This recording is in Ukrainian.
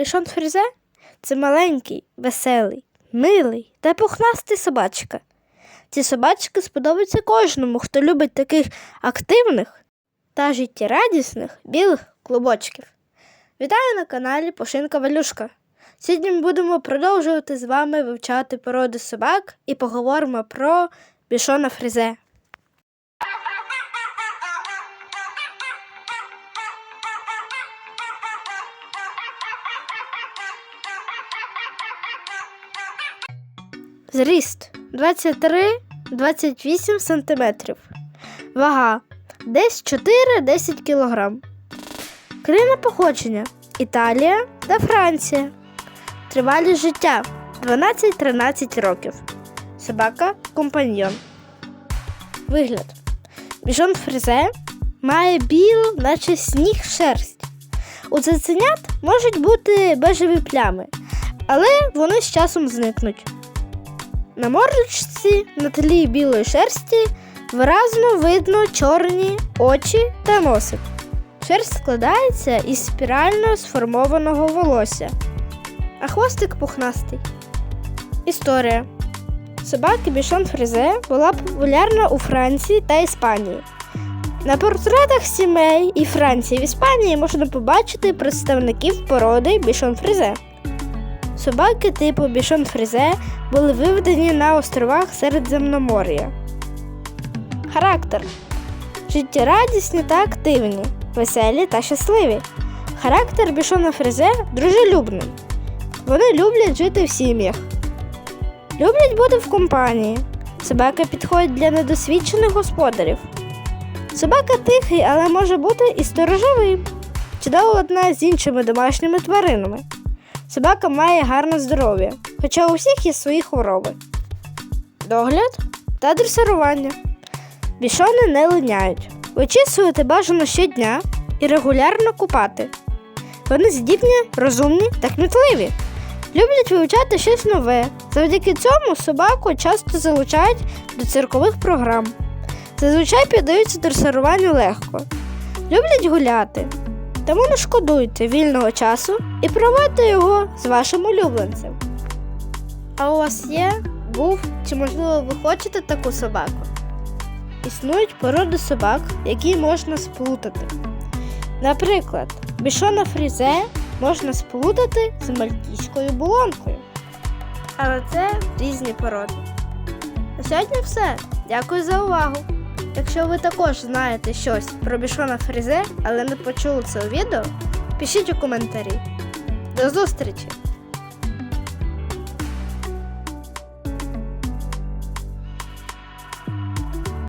Бішон Фрізе це маленький, веселий, милий та пухнастий собачка. Ці собачки сподобаються кожному, хто любить таких активних та життєрадісних білих клубочків. Вітаю на каналі Пошинка Валюшка. Сьогодні ми будемо продовжувати з вами вивчати породи собак і поговоримо про бішона Фрізе. Зріст 23-28 см. Вага десь 4-10 кг. Країна походження Італія та Франція. Тривалість життя 12-13 років. Собака компаньйон. Вигляд. Біжон фризе має білу, наче сніг шерсть. У цуценят можуть бути бежеві плями, але вони з часом зникнуть. На мордочці на тлі білої шерсті виразно видно чорні очі та носик. Шерсть складається із спірально сформованого волосся, а хвостик пухнастий. Історія. Собаки бішон фризе була популярна у Франції та Іспанії. На портретах сімей і Франції в Іспанії можна побачити представників породи бішон фризе. Собаки типу бішон фризе були виведені на островах Середземномор'я. Характер життєрадісні та активні, веселі та щасливі. Характер бішона фризе дружелюбний. Вони люблять жити в сім'ях. Люблять бути в компанії. Собака підходить для недосвідчених господарів. Собака тихий, але може бути і сторожовий. Чудово одна з іншими домашніми тваринами. Собака має гарне здоров'я, хоча у всіх є свої хвороби. Догляд та дресирування. Бішони не линяють. Вичісувати бажано щодня і регулярно купати. Вони здібні, розумні та кмітливі. Люблять вивчати щось нове. Завдяки цьому собаку часто залучають до циркових програм. Зазвичай піддаються дресируванню легко. Люблять гуляти. Тому не шкодуйте вільного часу і проводьте його з вашим улюбленцем. А у вас є, був чи, можливо, ви хочете таку собаку? Існують породи собак, які можна сплутати. Наприклад, бішона фрізе можна сплутати з мальтійською булонкою. Але це різні породи. На сьогодні все. Дякую за увагу. Якщо ви також знаєте щось про бішона фрізе, але не почули це у відео, пишіть у коментарі. До зустрічі!